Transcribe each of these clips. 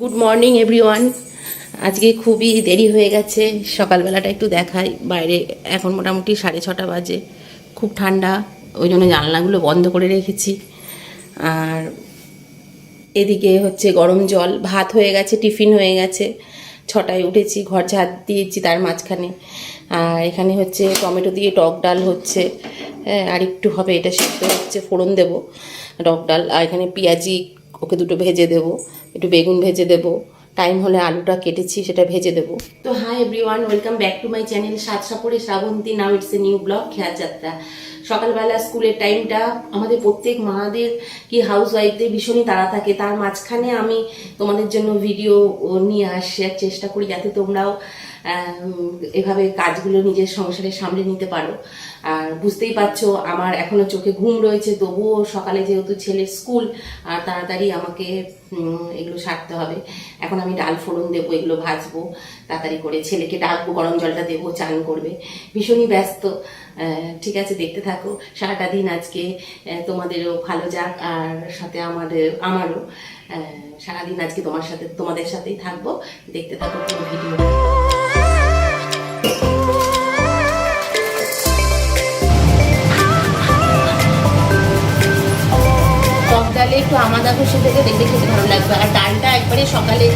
Good morning everyone আজকে খুবই দেরি হয়ে গেছে। সকালবেলাটা একটু দেখাই। বাইরে এখন মোটামুটি সাড়ে ছটা বাজে। খুব ঠান্ডা। ওই জন্য জানলাগুলো বন্ধ করে রেখেছি। আর এদিকে হচ্ছে গরম জল। ভাত হয়ে গেছে টিফিন হয়ে গেছে। ছটায় উঠেছি ঘর ঝাড় দিয়েছি তার মাঝখানে। আর এখানে হচ্ছে টমেটো দিয়ে টক ডাল হচ্ছে। হ্যাঁ, আর একটু হবে এটা সিদ্ধ হচ্ছে ফোড়ন দেবো। টক ডাল আর এখানে পেঁয়াজি ওকে দুটো ভেজে দেবো, একটু বেগুন ভেজে দেবো টাইম হলে আলুটা কেটেছি, সেটা ভেজে দেবো। তো hi everyone welcome back to my channel সাত সাপড়ে Shrabanti now it's a new blog খেয়াল যাত্রা সকালবেলা স্কুলের টাইমটা আমাদের প্রত্যেক মাদের কি হাউস ওয়াইফদের ভীষণই তাড়া থাকে। তার মাঝখানে আমি তোমাদের জন্য ভিডিও নিয়ে আসার চেষ্টা করি, যাতে তোমরাও এভাবে কাজগুলো নিজের সংসারে সামলে নিতে পারো। আর বুঝতেই পারছ, আমার এখনও চোখে ঘুম রয়েছে, তবুও সকালে যেহেতু ছেলের স্কুল, আর তাড়াতাড়ি আমাকে এগুলো সারতে হবে। এখন আমি ডাল ফোড়ন দেবো, এগুলো ভাজবো, তাড়াতাড়ি করে ছেলেকে ডাকবো গরম জলটা দেবো, চান করবে। ভীষণই ব্যস্ত ঠিক আছে, দেখতে থাকো। সারাটা দিন আজকে তোমাদেরও ভালো যাক, আর সাথে আমাদের, আমারও সারাদিন আজকে তোমার সাথে, তোমাদের সাথেই থাকব। দেখতে থাকো ভিডিও একটু আমাদা কষে থেকে দেখতে খেতে ভালো লাগবে। আর ডালটা একবারে সকালে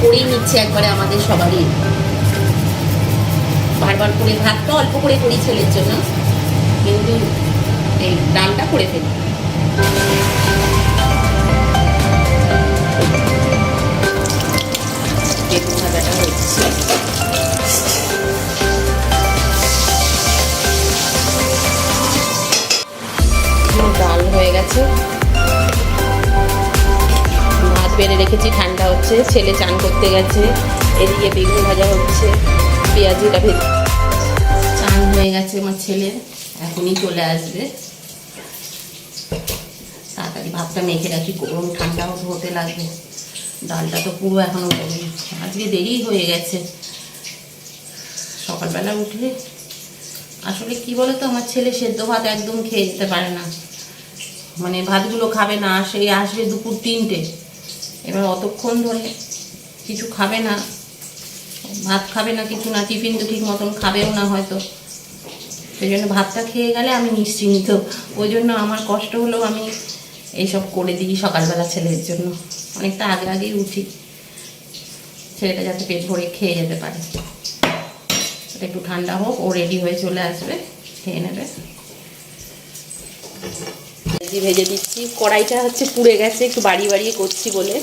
করেই নিচ্ছে একবারে আমাদের সবারই। বারবার করে ভাতটা অল্প করে করি ছেলের জন্য। কিন্তু এই ডালটা করে ফেলি। বেগুন ভাজাটা ঠান্ডা হচ্ছে, ছেলে চান করতে গেছে, এদিকে বেগুন ভাজা হচ্ছে পেঁয়াজিটা ভেজে চান হয়ে গেছে আমার ছেলে, এখনই চলে আসবে। তাড়াতাড়ি ভাতটা মেখে রাখি, গরম ঠান্ডা হতে লাগবে। ডালটা তো পুরো এখনও গরম আজকে দেরি হয়ে গেছে। সকালবেলা উঠলে আসলে কি বলো তো আমার ছেলে সেদ্ধ ভাত একদম খেয়ে যেতে পারে না। মানে ভাতগুলো খাবে না সেই আসবে দুপুর তিনটে। এবার অতক্ষণ ধরে কিছু খাবে না, ভাত খাবে না কিছু না, টিফিন তো ঠিক মতন খাবেও না হয়তো। সেই জন্য ভাতটা খেয়ে গেলে আমি নিশ্চিন্ত। ওই জন্য আমার কষ্ট হলেও আমি এইসব করে দিই সকালবেলা ছেলের জন্য। অনেকটা আগে আগেই উঠি। ছেলেটা যাতে পেট ভরে খেয়ে যেতে পারে। একটু ঠান্ডা হোক, ও রেডি হয়ে চলে আসবে, খেয়ে নেবে। ভেজি ভেজে দিচ্ছি। কড়াইটা হচ্ছে পুড়ে গেছে একটু বাড়িয়ে বাড়িয়ে করছি বলে।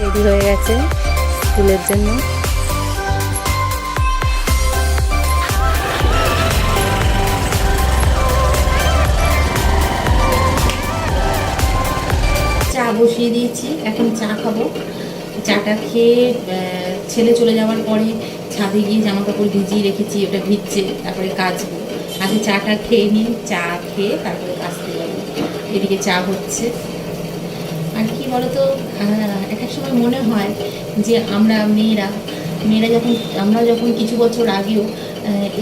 রেডি হয়ে গেছে ফুলের জন্য। চা বসিয়ে দিয়েছি এখন চা খাব। চাটা খেয়ে ছেলে চলে যাওয়ার পরে ছাদে গিয়ে জামা কাপড় ভিজিয়ে রেখেছি ওটা ভিজছে তারপরে কাচবো। আগে চাটা খেয়ে নিই চা খেয়ে তারপরে এদিকে চা হচ্ছে। আর কি বলতো এক এক সময় মনে হয় যে আমরা মেয়েরা মেয়েরা যখন, আমরা যখন কিছু বছর আগেও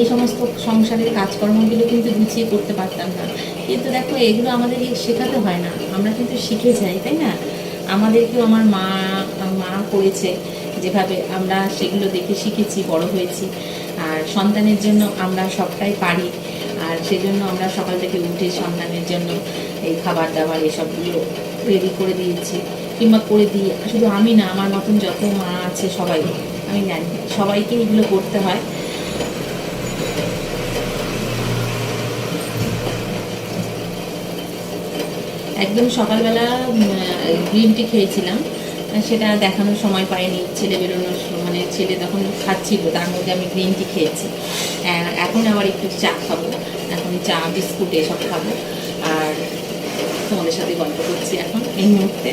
এই সমস্ত সংসারের কাজকর্মগুলো কিন্তু গুছিয়ে করতে পারতাম না। কিন্তু দেখো, এগুলো আমাদের শেখাতে হয় না। আমরা কিন্তু শিখে যাই, তাই না? আমাদেরকেও আমার মা মা করেছে যেভাবে আমরা সেগুলো দেখে শিখেছি, বড় হয়েছি। আর সন্তানের জন্য আমরা সবটাই পারি। আর সেজন্য আমরা সকাল থেকে উঠে সন্তানের জন্য এই খাবার দাবার, এসবগুলো রেডি করে দিয়েছি। কিংবা করে দিই শুধু আমি না, আমার মতন যত মা আছে সবাই, আমি জানি, সবাইকে এগুলো করতে হয়। একদম সকালবেলা গ্রিন টি খেয়েছিলাম। সেটা দেখানোর সময় পাইনি, ছেলে বেরোনোর মানে ছেলে তখন খাচ্ছিল, তার মধ্যে আমি গ্রিন টি খেয়েছি। এখন আবার একটু চা খাব, এখন চা, বিস্কুট এসব খাব। তোমাদের সাথে গল্প করছি এখন, এই মুহূর্তে।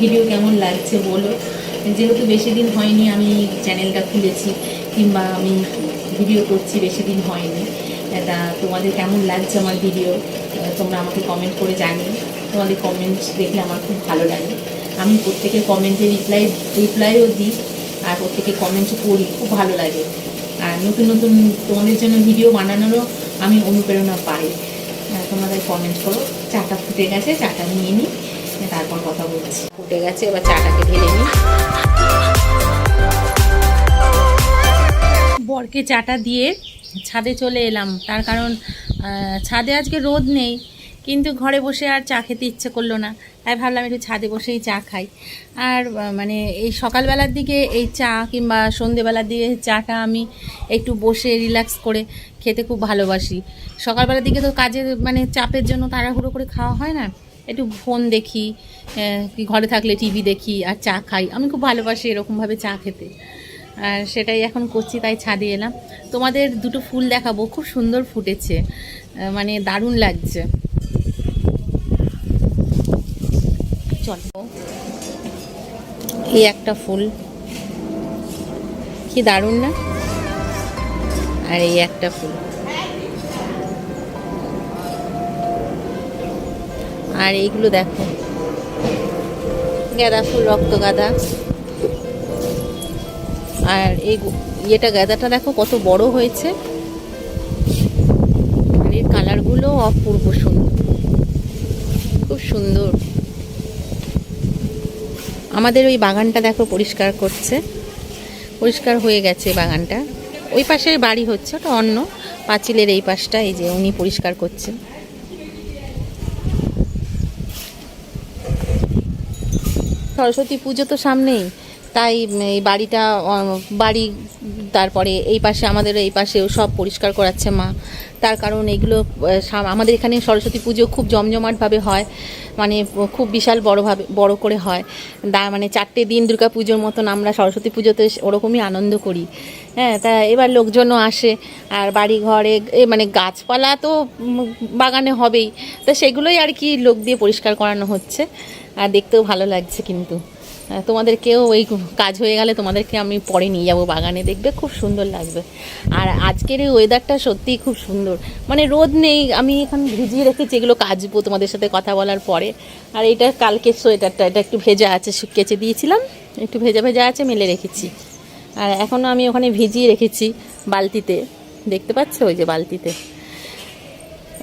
ভিডিও কেমন লাগছে বলো? যেহেতু বেশি দিন হয়নি, আমি চ্যানেলটা খুলেছি, কিংবা আমি ভিডিও করছি, বেশি দিন হয়নি। তা তোমাদের কেমন লাগছে আমার ভিডিও তোমরা আমাকে কমেন্ট করে জানিও। তোমাদের কমেন্ট দেখলে আমার খুব ভালো লাগে। আমি প্রত্যেকের কমেন্টে রিপ্লাই রিপ্লাইও দিই, আর প্রত্যেকে কমেন্টও করি, খুব ভালো লাগে। আর নতুন নতুন তোমাদের জন্য ভিডিও বানানোরও আমি অনুপ্রেরণা পাই। তাই কমেন্ট করো। চাটা ফুটে গেছে, চাটা নিয়ে নিই তারপর কথা বলছি। ফুটে গেছে, এবার চাটাকে ঢেলে নিই বরকে চাটা দিয়ে ছাদে চলে এলাম। তার কারণ ছাদে আজকে রোদ নেই। কিন্তু ঘরে বসে আর চা খেতে ইচ্ছে করল না। তাই ভাবলাম একটু ছাদে বসেই চা খাই। আর মানে এই সকালবেলার দিকে এই চা কিংবা সন্ধেবেলার দিকে চাটা আমি একটু বসে রিল্যাক্স করে খেতে খুব ভালোবাসি। সকালবেলার দিকে তো কাজের মানে চাপের জন্য তাড়াহুড়ো করে খাওয়া হয় না। একটু ফোন দেখি ঘরে থাকলে টিভি দেখি আর চা খাই। আমি খুব ভালোবাসি এরকমভাবে চা খেতে। আর সেটাই এখন করছি, তাই ছাদে এলাম। তোমাদের দুটো ফুল দেখাবো, খুব সুন্দর ফুটেছে। মানে দারুণ লাগছে। চলো। এই একটা ফুল। কি দারুণ না? আর এই একটা ফুল। আর এইগুলো দেখো। গাঁদা ফুল, রক্ত গাঁদা। আর এই ইয়েটা গাঁদাটা দেখো কত বড় হয়েছে। আর এর কালারগুলো অপূর্ব সুন্দর খুব সুন্দর। আমাদের ওই বাগানটা দেখো পরিষ্কার করছে। পরিষ্কার হয়ে গেছে বাগানটা। ওই পাশের বাড়ি হচ্ছে, ওটা অন্য। পাঁচিলের এই পাশটা, এই যে উনি পরিষ্কার করছেন। সরস্বতী পুজো তো সামনেই, তাই এই বাড়িটা, বাড়ি তারপরে এই পাশে আমাদের এই পাশেও সব পরিষ্কার করাচ্ছে মা। তার কারণ এগুলো আমাদের এখানে সরস্বতী পুজো খুব জমজমাটভাবে হয় মানে খুব বিশাল বড়োভাবে বড় করে হয়। দা মানে চারটে দিন দুর্গা পুজোর মতন আমরা সরস্বতী পুজোতে ওরকমই আনন্দ করি। হ্যাঁ তা এবার লোকজনও আসে, আর বাড়ি ঘরে মানে গাছপালা তো বাগানে হবেই। তা সেগুলোই আর কি লোক দিয়ে পরিষ্কার করানো হচ্ছে। আর দেখতেও ভালো লাগছে কিন্তু। তোমাদেরকেও ওই কাজ হয়ে গেলে তোমাদেরকে আমি পরে নিয়ে যাব বাগানে, দেখবে খুব সুন্দর লাগবে। আর আজকের এই ওয়েদারটা সত্যিই খুব সুন্দর। মানে রোদ নেই, আমি এখন ভিজিয়ে রেখেছি, এগুলো কাচবো তোমাদের সাথে কথা বলার পরে। আর এটা কালকের সোয়েটারটা, এটা একটু ভেজা আছে কেচে দিয়েছিলাম, একটু ভেজা ভেজা আছে, মেলে রেখেছি। আর এখনও আমি ওখানে ভিজিয়ে রেখেছি বালতিতে। দেখতে পাচ্ছ ওই যে বালতিতে।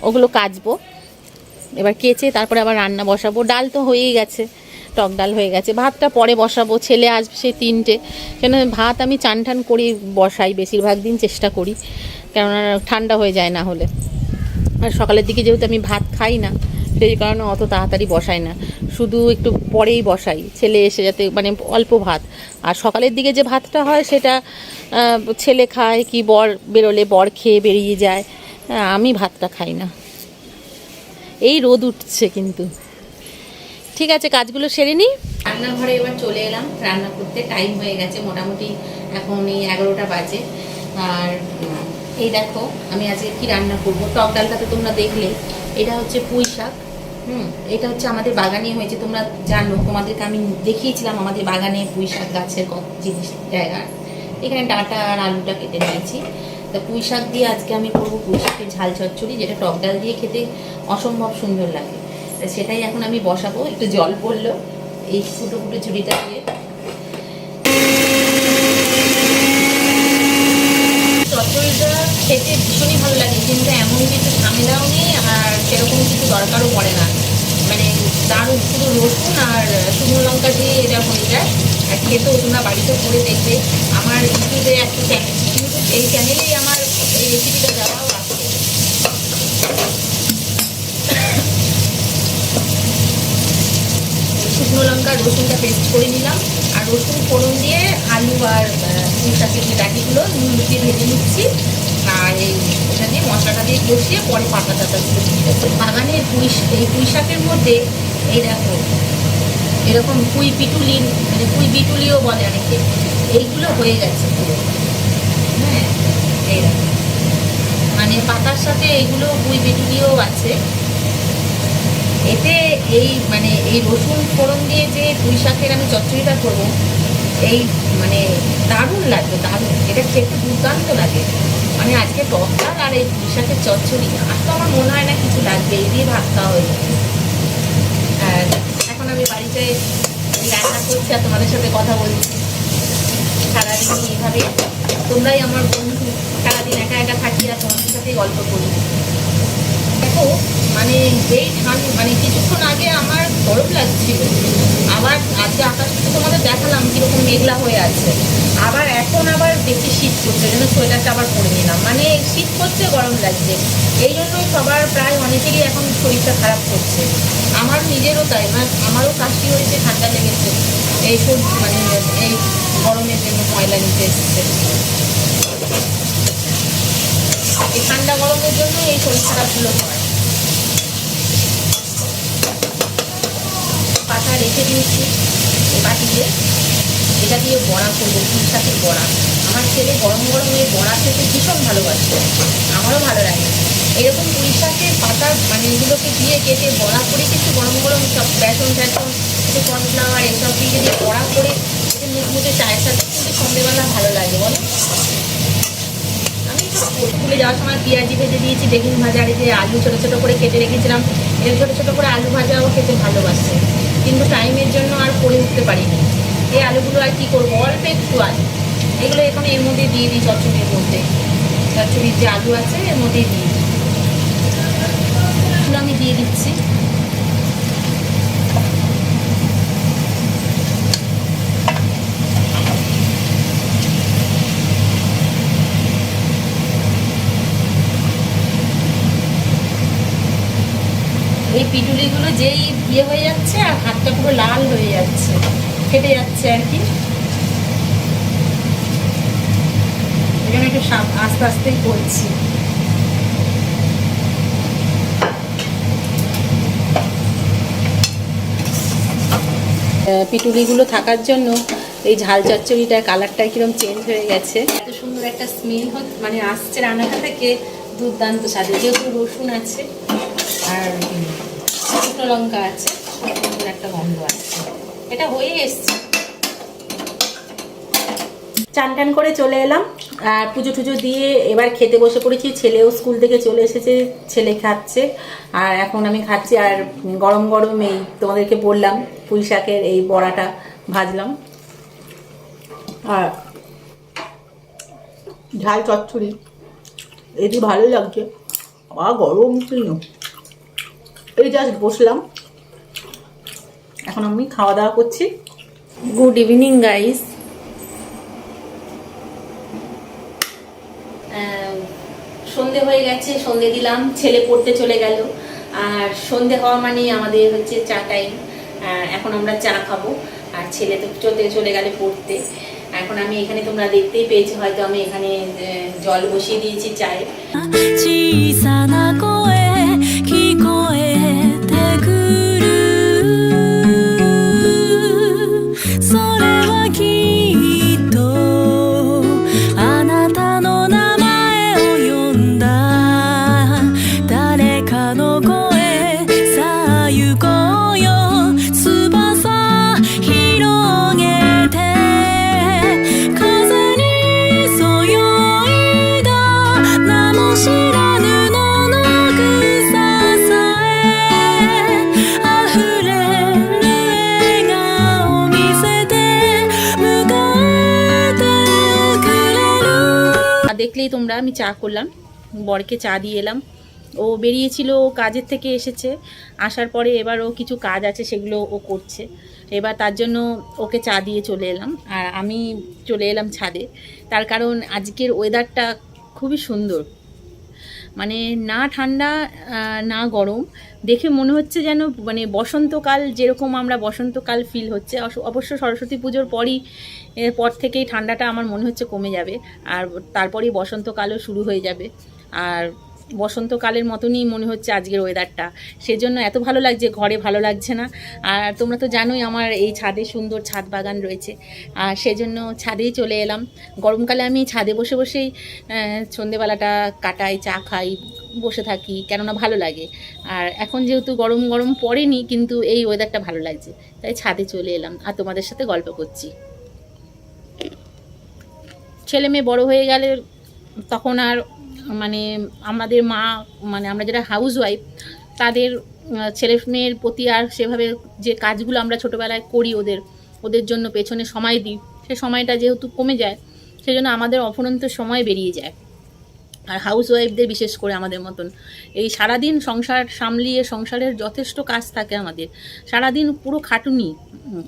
ওগুলো কাচবো। এবার কেচে তারপরে আবার রান্না বসাবো। ডাল তো হয়েই গেছে। টক ডাল হয়ে গেছে। ভাতটা পরে বসাবো, ছেলে আসবে সেই তিনটে। কেন ভাত আমি চান টান করি, বসাই, বেশিরভাগ দিন চেষ্টা করি। কেননা ঠান্ডা হয়ে যায় না হলে। আর সকালের দিকে যেহেতু আমি ভাত খাই না, সেই কারণে অত তাড়াতাড়ি বসাই না। শুধু একটু পরেই বসাই, ছেলে এসে যাতে মানে অল্প ভাত। আর সকালের দিকে যে ভাতটা হয় সেটা ছেলে খায় কি বর বেরোলে বর খেয়ে বেরিয়ে যায়। আমি ভাতটা খাই না। এই রোদ উঠছে কিন্তু। ঠিক আছে, কাজগুলো সেরে নিই। রান্নাঘরে এবার চলে এলাম। রান্না করতে টাইম হয়ে গেছে, মোটামুটি এখন এই এগারোটা বাজে। আর এই দেখো, আমি আজকে কি রান্না করব? টক ডালটা তো তোমরা দেখলে। এটা হচ্ছে পুঁই শাক, হুম, এটা হচ্ছে আমাদের বাগানে হয়েছে। তোমরা জানো, তোমাদেরকে আমি দেখিয়েছিলাম আমাদের বাগানে পুঁই শাক গাছের জিনিস, জায়গা। এখানে ডাঁটা আর আলুটা কেটে নিয়েছি। তা পুঁই শাক দিয়ে আজকে আমি করব পুঁই শাকের ঝাল চচ্চড়ি, যেটা টক ডাল দিয়ে খেতে অসম্ভব সুন্দর লাগে। সেটাই এখন আমি বসাবো। একটু জল পড়ল। এই ফুটো ফুটো ঝুড়িটা দিয়ে। খেতে ভীষণই ভালো লাগে, কিন্তু এমন কিছু ঝামেলাও নেই আর সেরকম কিছু দরকারও পড়ে না। মানে দারুণ, শুধু রসুন আর শুকনো লঙ্কা দিয়ে এটা হয়ে যায়। আর খেতেও তোমরা বাড়িতে করে দেখবে। আমার ইউটিউবে একটা চ্যানেল ইউটিউব এই চ্যানেলেই আমার এই রেসিপিটা দেওয়াও আছে শুকনো লঙ্কা রসুনটা পেস্ট করে নিলাম। আর রসুন ফোড়ন দিয়ে আলু আর শাকের যে ডাটিগুলো নুন দিয়ে ভেজে নিচ্ছি। আর এই এটা দিয়ে মশলাটা দিয়ে কষিয়ে পরে পাতা টাতাগুলো বাগানের পুঁই এই পুঁই শাকের মধ্যে এই দেখো, এরকম পুঁই পিটুলি মানে পুঁই বিটুলিও বলে অনেকে। এইগুলো হয়ে গেছে পুরো। হ্যাঁ এই মানে পাতার সাথে এইগুলো পুঁই বিটুলিও আছে। এতে এই মানে এই রসুন ফোড়ন দিয়ে যে পুঁই শাকের আমি চচ্চড়িটা করব, এই মানে দারুণ লাগবে, দারুণ। এটা খেতে দুর্দান্ত লাগে। মানে আজকে টক আর এই পুঁই শাকের চচ্চড়ি, আর তো আমার মনে হয় না কিছু লাগবে, এই দিয়ে ভাত খাওয়া হয়ে আর এখন আমি বাড়িতে রান্না করছি আর তোমাদের সাথে কথা বলছি। সারাদিন এইভাবে। তোমরাই আমার বন্ধু, সারাদিন একা একা থাকি আর তোমাদের সাথেই গল্প করি। দেখো মানে যেই ঠান্ডা মানে কিছুক্ষণ আগে আমার গরম লাগছিল। আবার আজকে আকাশ তোমাদের দেখালাম কীরকম মেঘলা হয়ে আছে। আবার এখন আবার দেখছি শীত করছে জন্য সোয়েটারটা আবার পরে নিলাম। মানে শীত করছে গরম লাগছে। এই জন্যই সবার প্রায় অনেকেরই এখন শরীরটা খারাপ করছে। আমার নিজেরও তাই মানে আমারও কাশি হয়েছে, ঠান্ডা লেগেছে। এই সব- মানে এই গরমের জন্য ময়লা নিতে এসেছে। এই ঠান্ডা গরমের জন্য এই শরীর খারাপগুলো হয় পাতা রেখে দিয়েছি এই বাটিতে। এটা দিয়ে বড়া করব শাকের বড়া। আমার ছেলে গরম গরম এই বড়া খেতে ভীষণ ভালোবাসে। আমারও ভালো লাগে। এরকম পুঁই শাকের পাতা মানে এগুলোকে দিয়ে কেটে বড়া করে কিছু গরম গরম সব বেসন ট্যাসন একটু কর্নফ্লাওয়ার এসব দিয়ে যদি বড়া করে একটু মুখমুখে চায়ের সাথে কিন্তু সন্ধ্যেবেলা ভালো লাগে, বলো? আমি স্কুলে যাওয়ার সময় পেঁয়াজি ভেজে দিয়েছি, বেগুন ভাজা, আর যে আলু ছোটো ছোটো করে কেটে রেখেছিলাম। এর ছোটো ছোটো করে আলু ভাজাও খেতে ভালোবাসে। কিন্তু টাইমের জন্য আর করে উঠতে পারিনি। এই আলুগুলো আর কী করব? অল্প একটু আলু। এগুলো এখন এর মধ্যে দিয়ে দিই চচ্চড়ির মধ্যে। চচ্চড়ির যে আলু আছে, এর মধ্যে দিয়ে দিই। আমি দিয়ে দিচ্ছি। এই পিটুলিগুলো যেই ইয়ে হয়ে যাচ্ছে আর হাতটা পুরো লাল হয়ে যাচ্ছে, ফেটে যাচ্ছে আর কি। জন্য একটু আস্তে আস্তেই করছি। পিটুলিগুলো থাকার জন্য এই ঝাল চচ্চড়িটার কালারটা কিরম চেঞ্জ হয়ে গেছে। এত সুন্দর একটা স্মেল মানে আসছে রান্নাটা থেকে দুর্দান্ত স্বাদে যেহেতু রসুন আছে। আর শুকনো লঙ্কা আছে একটা গন্ধ আছে এটা হয়ে এসছে। চান টান করে চলে এলাম। আর পুজো টুজো দিয়ে এবার খেতে বসে পড়েছি। ছেলেও স্কুল থেকে চলে এসেছে, ছেলে খাচ্ছে। আর এখন আমি খাচ্ছি। আর গরম গরম এই তোমাদেরকে বললাম, পুঁই শাকের এই বড়াটা ভাজলাম। আর ঝাল চচ্চড়ি। এটি ভালো লাগছে। আর গরম ছিল এই জাস্ট বসলাম। এখন আমি খাওয়া দাওয়া করছি। গুড ইভিনিং গাইস সন্ধে হয়ে গেছে সন্ধে দিলাম ছেলে পড়তে চলে গেল। আর সন্ধে হওয়া মানে আমাদের হচ্ছে চা টাইম এখন আমরা চা খাব। আর ছেলে তো চলতে চলে গেলে পড়তে। এখন আমি এখানে তোমরা দেখতেই পেয়েছ হয়তো আমি এখানে জল বসিয়ে দিয়েছি চায়ে। তোমরা আমি চা করলাম, বরকে চা দিয়ে এলাম। ও বেরিয়েছিল, ও কাজের থেকে এসেছে। আসার পরে এবার ও কিছু কাজ আছে, সেগুলো ও করছে। এবার তার জন্য ওকে চা দিয়ে চলে এলাম। আর আমি চলে এলাম ছাদে। তার কারণ আজকের ওয়েদারটা খুবই সুন্দর। মানে না ঠান্ডা না গরম, দেখে মনে হচ্ছে যেন মানে বসন্তকাল যেরকম আমরা বসন্তকাল ফিল হচ্ছে। অবশ্য সরস্বতী পুজোর পরই এরপর থেকেই ঠান্ডাটা আমার মনে হচ্ছে কমে যাবে। আর তারপরেই বসন্তকালও শুরু হয়ে যাবে। আর বসন্তকালের মতনই মনে হচ্ছে আজকের ওয়েদারটা সেজন্য এত ভালো লাগছে, ঘরে ভালো লাগছে না। আর তোমরা তো জানোই আমার এই ছাদে সুন্দর ছাদ বাগান রয়েছে। আর সেজন্য ছাদেই চলে এলাম। গরমকালে আমি ছাদে বসে বসেই সন্ধেবেলাটা কাটাই, চা খাই, বসে থাকি, কেননা ভালো লাগে। আর এখন যেহেতু গরম গরম পড়েনি, কিন্তু এই ওয়েদারটা ভালো লাগছে। তাই ছাদে চলে এলাম। আর তোমাদের সাথে গল্প করছি। ছেলে মেয়ে বড় হয়ে গেলে তখন আর মানে আমাদের মা মানে আমরা যারা হাউস ওয়াইফ তাদের ছেলে মেয়ের প্রতি আর সেভাবে যে কাজগুলো আমরা ছোটোবেলায় করি ওদের ওদের জন্য পেছনে সময় দিই, সে সময়টা যেহেতু কমে যায়, সেজন্য আমাদের অফুরন্ত সময় বেরিয়ে যায়। আর হাউস ওয়াইফদের বিশেষ করে আমাদের মতন। এই সারাদিন সংসার সামলিয়ে সংসারের যথেষ্ট কাজ থাকে আমাদের। সারাদিন পুরো খাটুনি।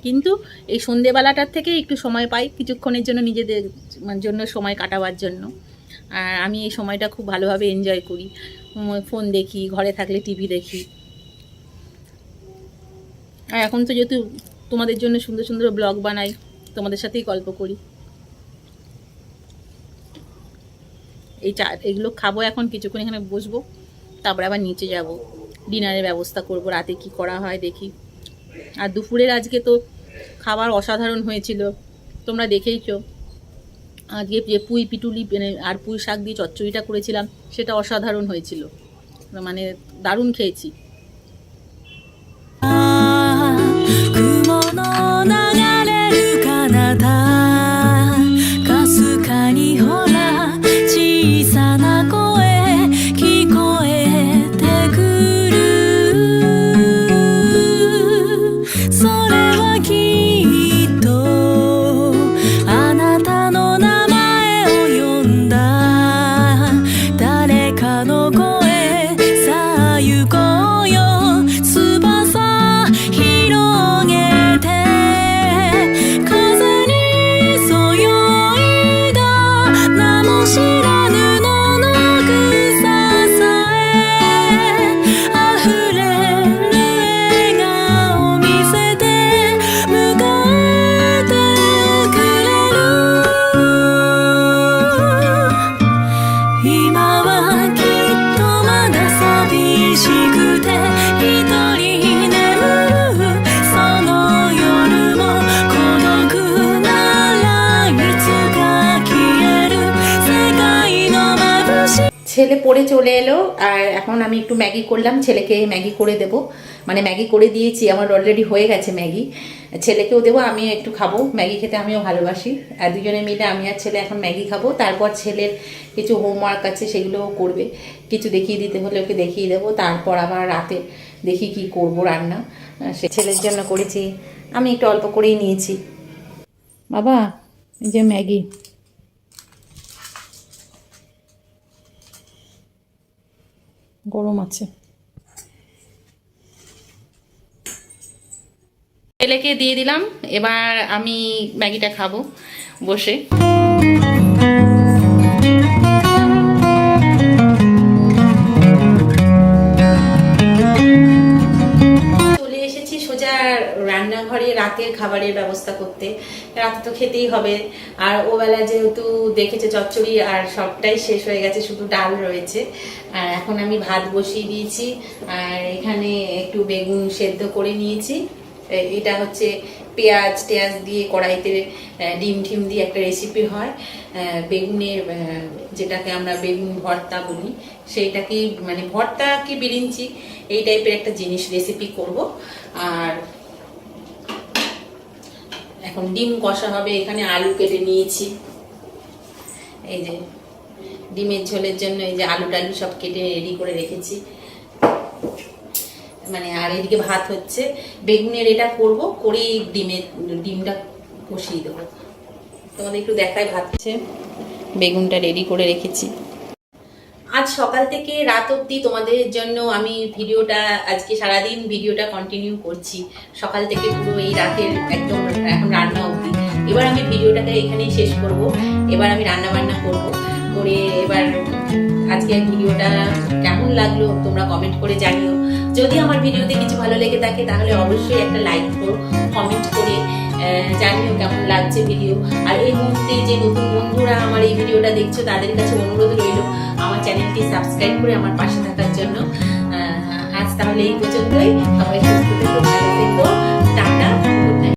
কিন্তু এই সন্ধেবেলাটার থেকে একটু সময় পাই, কিছুক্ষণের জন্য নিজেদের মানে জন্য সময় কাটাবার জন্য। আর আমি এই সময়টা খুব ভালোভাবে এনজয় করি। ফোন দেখি, ঘরে থাকলে টিভি দেখি। আর এখন তো যেহেতু তোমাদের জন্য সুন্দর সুন্দর ব্লগ বানাই, তোমাদের সাথেই গল্প করি। এই চা, এগুলো খাব এখন, কিছুক্ষণ এখানে বসবো, তারপরে আবার নিচে যাব। ডিনারের ব্যবস্থা করব, রাতে কি করা হয় দেখি। আর দুপুরের আজকে তো খাবার অসাধারণ হয়েছিল, তোমরা দেখেইছো। আজকে যে পুঁই পিটুলি মানে আর পুঁই শাক দিয়ে চচ্চড়িটা করেছিলাম, সেটা অসাধারণ হয়েছিল। মানে দারুণ খেয়েছি। ছেলে পড়ে চলে এলো, আর এখন আমি একটু ম্যাগি করলাম, ছেলেকে ম্যাগি করে দেব। মানে ম্যাগি করে দিয়েছি, আমার অলরেডি হয়ে গেছে ম্যাগি। ছেলেকেও দেবো আমিও একটু খাব, ম্যাগি খেতে আমিও ভালোবাসি। আর দুজনে মিলে আমি আর ছেলে এখন ম্যাগি খাব, তারপর ছেলের কিছু হোমওয়ার্ক আছে, সেগুলোও করবে। কিছু দেখিয়ে দিতে হলে ওকে দেখিয়ে দেবো, তারপর আবার রাতে দেখি কি করব রান্না। সে ছেলের জন্য করেছি, আমি একটু অল্প করেই নিয়েছি। বাবা, এই যে ম্যাগি। গরম আছে। ছেলেকে দিয়ে দিলাম এবার আমি ম্যাগিটা খাব বসে। রাতের খাবারের ব্যবস্থা করতে। রাতে তো খেতেই হবে। আর ওবেলা যেহেতু দেখেছে চচ্চড়ি আর সবটাই শেষ হয়ে গেছে, শুধু ডাল রয়েছে। আর এখন আমি ভাত বসিয়ে দিয়েছি। আর এখানে একটু বেগুন সেদ্ধ করে নিয়েছি। এটা হচ্ছে পেঁয়াজ টেয়াজ দিয়ে কড়াইতে ডিম টিম দিয়ে একটা রেসিপি হয়। বেগুনের যেটাকে আমরা বেগুন ভর্তা বলি সেইটাকে মানে ভর্তা কি বিরিঞ্চি, এই টাইপের একটা জিনিস রেসিপি করব। আর এখন ডিম কষা হবে, এখানে আলু কেটে নিয়েছি। এই যে, ডিমের ঝোলের জন্য এই যে আলু টালু সব কেটে রেডি করে রেখেছি। মানে আর এদিকে ভাত হচ্ছে। বেগুনের এটা করব, করেই ডিমের, ডিমটা কষিয়ে দেবো। তোমাদের একটু দেখায় হচ্ছে। বেগুনটা রেডি করে রেখেছি। আজ সকাল থেকে রাত অবধি তোমাদের জন্য আমি ভিডিওটা, আজকে সারাদিন ভিডিওটা কন্টিনিউ করছি। সকাল থেকে পুরো এই রাতের একদম এখন রান্না অবধি। এবার আমি ভিডিওটাকে এখানেই শেষ করব। এবার আমি রান্না বান্না করব। করে এবার আজকে ভিডিওটা কেমন লাগল তোমরা কমেন্ট করে জানিও। যদি আমার ভিডিওতে কিছু ভালো লেগে থাকে তাহলে অবশ্যই একটা লাইক করো কমেন্ট করে জানিও কেমন লাগছে ভিডিও আর এই মুহূর্তে যে নতুন বন্ধুরা আমার এই ভিডিওটা দেখছ, তাদের কাছে অনুরোধ রইল, আমার চ্যানেলটি সাবস্ক্রাইব করে আমার পাশে থাকার জন্য। আজ তাহলে এই পর্যন্তই। সবাই সুস্থ